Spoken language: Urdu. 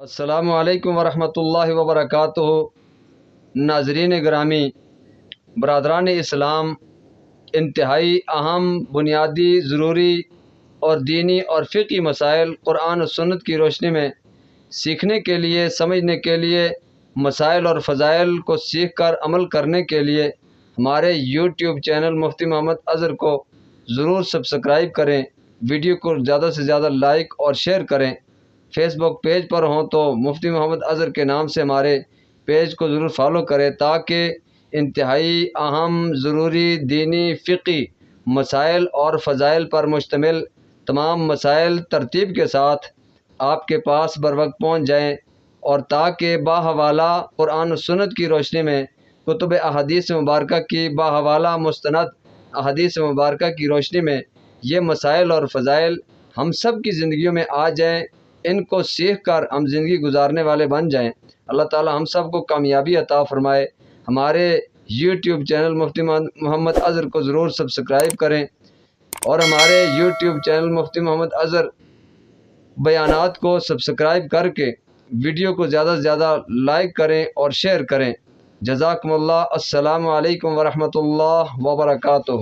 السلام علیکم ورحمۃ اللہ وبرکاتہ۔ ناظرین گرامی، برادران اسلام، انتہائی اہم، بنیادی، ضروری اور دینی اور فقی مسائل قرآن و سنت کی روشنی میں سیکھنے کے لیے، سمجھنے کے لیے، مسائل اور فضائل کو سیکھ کر عمل کرنے کے لیے ہمارے یوٹیوب چینل مفتی محمد اظہر کو ضرور سبسکرائب کریں، ویڈیو کو زیادہ سے زیادہ لائک اور شیئر کریں۔ فیس بک پیج پر ہوں تو مفتی محمد اظہر کے نام سے ہمارے پیج کو ضرور فالو کریں تاکہ انتہائی اہم ضروری دینی فقی مسائل اور فضائل پر مشتمل تمام مسائل ترتیب کے ساتھ آپ کے پاس بر وقت پہنچ جائیں اور تاکہ باحوالہ قرآن و سنت کی روشنی میں کتب احادیث مبارکہ کی باحوالہ مستند احادیث مبارکہ کی روشنی میں یہ مسائل اور فضائل ہم سب کی زندگیوں میں آ جائیں ان کو سیکھ کر ہم زندگی گزارنے والے بن جائیں۔ اللہ تعالی ہم سب کو کامیابی عطا فرمائے۔ ہمارے یوٹیوب چینل مفتی محمد اظہر کو ضرور سبسکرائب کریں۔ اور ہمارے یوٹیوب چینل مفتی محمد اظہر بیانات کو سبسکرائب کر کے ویڈیو کو زیادہ سے زیادہ لائک کریں اور شیئر کریں۔ جزاکم اللہ۔ السلام علیکم ورحمۃ اللہ وبرکاتہ۔